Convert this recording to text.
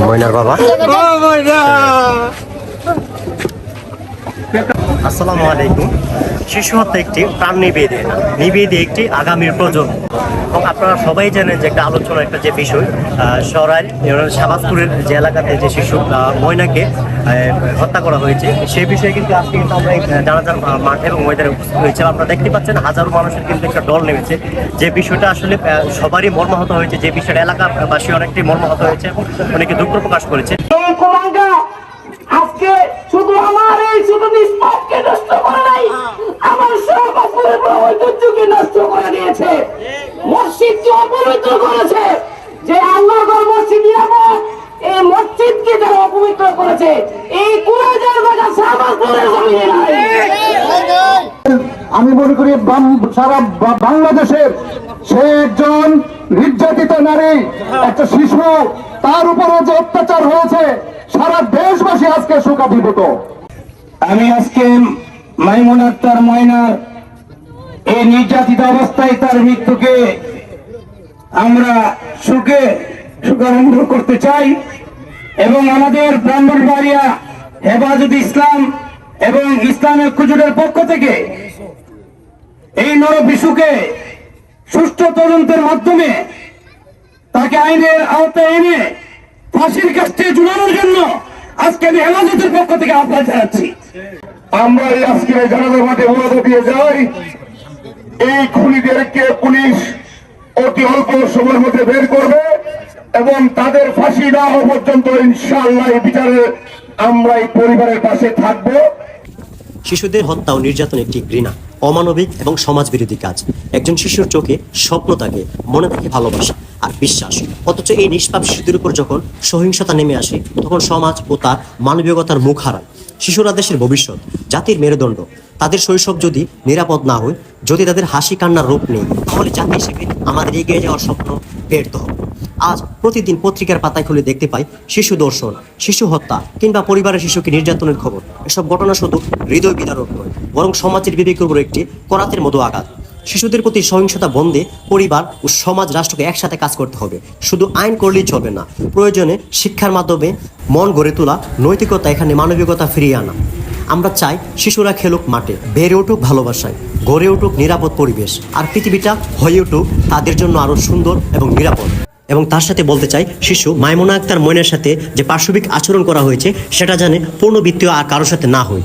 ময়নার বাবা? আসসালামু আলাইকুম। শিশু হত্যা একটি প্রাণ নিবেদে নিবেদে একটি আগামীর প্রজন্ম। এবং আপনারা সবাই জানেন যে একটা আলোচনা, একটা যে বিষয় ইউনিয়নের শাহবাজপুরের যে এলাকাতে যে শিশু ময়নাকে হত্যা করা হয়েছে। সেই বিষয়ে কিন্তু আজকে কিন্তু আমরা জানাজার মাঠে এবং ময়দানে উপস্থিত হয়েছিলাম আপনারা দেখতে পাচ্ছেন হাজারো মানুষের কিন্তু একটা দল নেমেছে। যে বিষয়টা আসলে সবারই মর্মাহত হয়েছে। যে বিষয়টা এলাকাবাসী অনেকটাই মর্মাহত হয়েছে এবং অনেকে দুঃখ প্রকাশ করেছে। আমার সর্বপুরের ঐতিহ্যকে নষ্ট করে দিয়েছে। মসজিদকে অপবিত্র করেছে যে আল্লাহর মসজিদ নিরাপদ এই মসজিদকে যারা অপবিত্র করেছে। এই কুলাঙ্গার বাগা সর্বপুরের জমিনে নাই। আমি মনে করি সারা বাংলাদেশের সে একজন নির্যাতিত নারী একটা শিশু তার উপরে যে অত্যাচার হয়েছে সারা দেশবাসী আজকে শোকাভিভূত আমি আজকে মাইমুন আক্তার ময়নার এই নির্যাতিত অবস্থায় তার মৃত্যুকে আমরা সুখে সুখানন্দ করতে চাই এবং আমাদের ব্রাহ্মণবাড়িয়া হেফাজত ইসলাম এবং ইসলামের কুজুরের পক্ষ থেকে এই নর বিশুকে সুষ্ঠু তদন্তের মাধ্যমে তাকে আইনের আওতায় এনে ফাঁসির কাছে ঝুলানোর জন্য আজকে আমি হেফাজতের পক্ষ থেকে আহ্বান জানাচ্ছি। আমরা আজকে জানাজার মাঠে দিয়ে যাই। এই খুনিদেরকে পুলিশ অতি অল্প সময়ের মধ্যে বের করবে এবং তাদের ফাঁসি না হওয়া পর্যন্ত ইনশাআল্লাহ এই বিচারে আমরা এই পরিবারের পাশে থাকব। শিশুদের হত্যা ও নির্যাতন একটি ঘৃণা, অমানবিক এবং সমাজ বিরোধী কাজ। একজন শিশুর চোখে স্বপ্ন থাকে মনে থাকে ভালোবাসা আর বিশ্বাস। অথচ এই নিষ্পাপ শিশুদের উপর যখন সহিংসতা নেমে আসে, তখন সমাজ ও তার মানবিকতার মুখ হারায়। শিশুরা দেশের ভবিষ্যৎ, জাতির মেরুদণ্ড। তাদের শৈশব যদি নিরাপদ না হয়, যদি তাদের হাসি কান্নার রূপ নেই, তাহলে জাতি হিসেবে আমাদের এগিয়ে যাওয়ার স্বপ্ন ব্যর্থ হবে। আজ প্রতিদিন পত্রিকার পাতায় খুলে দেখতে পাই, শিশু দর্শন, শিশু হত্যা কিংবা পরিবারের শিশুকে নির্যাতনের খবর। এসব ঘটনা শুধু হৃদয় বিদারক নয়, বরং সমাজের বিবেকের উপর একটি করাতের মতো আঘাত। শিশুদের প্রতি সহিংসতা বন্ধে পরিবার ও সমাজ রাষ্ট্রকে একসাথে কাজ করতে হবে। শুধু আইন করলেই চলবে না। প্রয়োজনে শিক্ষার মাধ্যমে মন গড়ে তোলা, নৈতিকতা এখানে মানবিকতা ফিরিয়ে আনা। আমরা চাই শিশুরা খেলুক মাঠে, বেড়ে উঠুক ভালোবাসায়, গড়ে উঠুক নিরাপদ পরিবেশ। আর পৃথিবীটা হয়ে উঠুক তাদের জন্য আরও সুন্দর এবং নিরাপদ। এবং তার সাথে বলতে চাই, শিশু মাইমোনা আক্তার ময়নের সাথে যে পার্শ্ববিক আচরণ করা হয়েছে, সেটা জানে পূর্ণবৃত্তীয় আর কারোর সাথে না হয়।